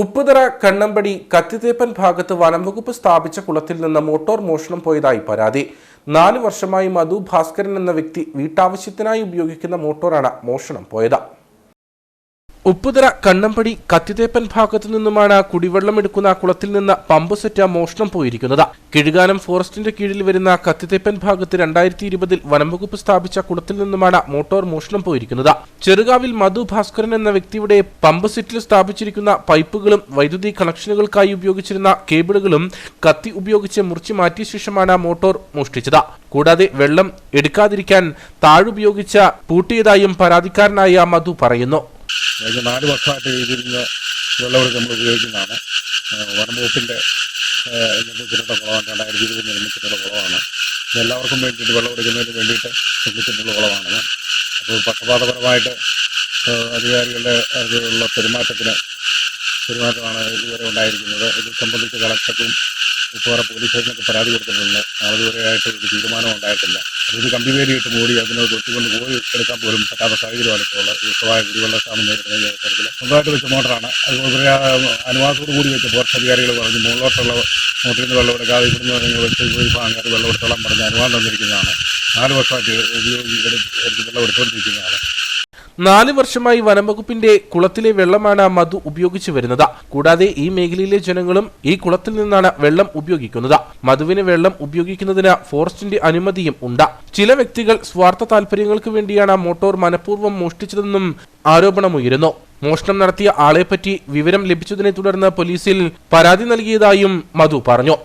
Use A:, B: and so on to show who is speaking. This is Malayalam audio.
A: ഉപ്പുതറ കണ്ണമ്പടി കത്തിത്തേപ്പൻ ഭാഗത്ത് വനംവകുപ്പ് സ്ഥാപിച്ച കുളത്തിൽ നിന്ന് മോട്ടോർ മോഷണം പോയതായി പരാതി. നാലു വർഷമായി മധു ഭാസ്കരൻ എന്ന വ്യക്തി വീട്ടാവശ്യത്തിനായി ഉപയോഗിക്കുന്ന മോട്ടോറാണ് മോഷണം പോയത്. ഉപ്പുതറ കണ്ണമ്പടി കത്തിതേപ്പൻ ഭാഗത്തു നിന്നുമാണ് കുടിവെള്ളം എടുക്കുന്ന കുളത്തിൽ നിന്ന് പമ്പ് സെറ്റ് മോഷണം പോയിരിക്കുന്നത്. കിഴുകാനം ഫോറസ്റ്റിന്റെ കീഴിൽ വരുന്ന കത്തിതേപ്പൻ ഭാഗത്ത് രണ്ടായിരത്തി ഇരുപതിൽ വനംവകുപ്പ് സ്ഥാപിച്ച കുളത്തിൽ നിന്നുമാണ് മോട്ടോർ മോഷണം പോയിരിക്കുന്നത്. ചെറുകാവിൽ മധു ഭാസ്കരൻ എന്ന വ്യക്തിയുടെ പമ്പ് സെറ്റിൽ സ്ഥാപിച്ചിരിക്കുന്ന പൈപ്പുകളും വൈദ്യുതി കണക്ഷനുകൾക്കായി ഉപയോഗിച്ചിരുന്ന കേബിളുകളും കത്തി ഉപയോഗിച്ച് മുറിച്ചു മാറ്റിയ ശേഷമാണ് മോട്ടോർ മോഷ്ടിച്ചത്. കൂടാതെ വെള്ളം എടുക്കാതിരിക്കാൻ താഴുപയോഗിച്ച് പൂട്ടിയതായും പരാതിക്കാരനായ മധു പറയുന്നു.
B: കഴിഞ്ഞ നാല് വർഷമായിട്ട് ഇതിൽ നിന്ന് നമ്മൾ ഉപയോഗിക്കുന്നതാണ്. വനംവകുപ്പിന്റെ നിർമ്മിച്ചിട്ടുള്ള കുളമാണ്. രണ്ടായിരത്തി ഇരുപത് നിർമ്മിച്ചിട്ടുള്ള കുളമാണ്. എല്ലാവർക്കും വേണ്ടിയിട്ട് വെള്ളമെടുക്കുന്നതിന് വേണ്ടിയിട്ട് നിർമ്മിച്ചിട്ടുള്ള കുളമാണ് അപ്പോൾ പക്ഷപാതപരമായിട്ട് അധികാരികളുടെ അതിലുള്ള പെരുമാറ്റത്തിന് പെരുമാറ്റമാണ് ഇതുവരെ ഉണ്ടായിരിക്കുന്നത്. ഇത് സംബന്ധിച്ച് കളക്ടർക്കും ഇപ്പോൾ പോലീസ് സ്റ്റേഷനൊക്കെ പരാതി കൊടുത്തിട്ടുണ്ട്. അതുവരെയായിട്ട് ഒരു തീരുമാനം ഉണ്ടായിട്ടില്ല. അത് കമ്പി വേലിയിട്ട് മൂടി അതിനെ തൊട്ടിക്കൊണ്ട് പോയി എടുക്കാൻ പോലും പറ്റാത്ത സാഹചര്യമാണ് ഇപ്പോൾ ഉള്ളത്. രൂക്ഷമായ കുടിവെള്ള ക്ഷാമം നേരിടുന്ന തരത്തിൽ സ്വന്തമായിട്ട് വെച്ച മോട്ടറാണ് അതുപോലെ അനുവാദത്തോട് കൂടി വെച്ച് ഫോറസ്റ്റ് അധികാരികൾ പറഞ്ഞു മുകളിലോട്ടുള്ള മോട്ടറിൽ നിന്ന് വെള്ളം എടുക്കാതെ ഇവിടുന്ന് നിങ്ങൾ വെച്ച് പോയി ആൾക്കാർ വെള്ളം എടുത്തോളം പറഞ്ഞ് അനുവാദം തന്നിരിക്കുന്നതാണ്. നാല് വർഷമായിട്ട് ഉപയോഗിച്ച് വെള്ളം എടുത്തുകൊണ്ടിരിക്കുന്നതാണ്.
A: നാല് വർഷമായി വനംവകുപ്പിന്റെ കുളത്തിലെ വെള്ളമാണ് മധു ഉപയോഗിച്ചു വരുന്നത്. കൂടാതെ ഈ മേഖലയിലെ ജനങ്ങളും ഈ കുളത്തിൽ നിന്നാണ് വെള്ളം ഉപയോഗിക്കുന്നത്. മധുവിന് വെള്ളം ഉപയോഗിക്കുന്നതിന് ഫോറസ്റ്റിന്റെ അനുമതിയും ഉണ്ട്. ചില വ്യക്തികൾ സ്വാർത്ഥ താല്പര്യങ്ങൾക്ക് വേണ്ടിയാണ് മോട്ടോർ മനഃപൂർവം മോഷ്ടിച്ചതെന്നും ആരോപണമുയരുന്നു. മോഷണം നടത്തിയ ആളെപ്പറ്റി വിവരം ലഭിച്ചതിനെ തുടർന്ന് പോലീസിൽ പരാതി നൽകിയതായും മധു പറഞ്ഞു.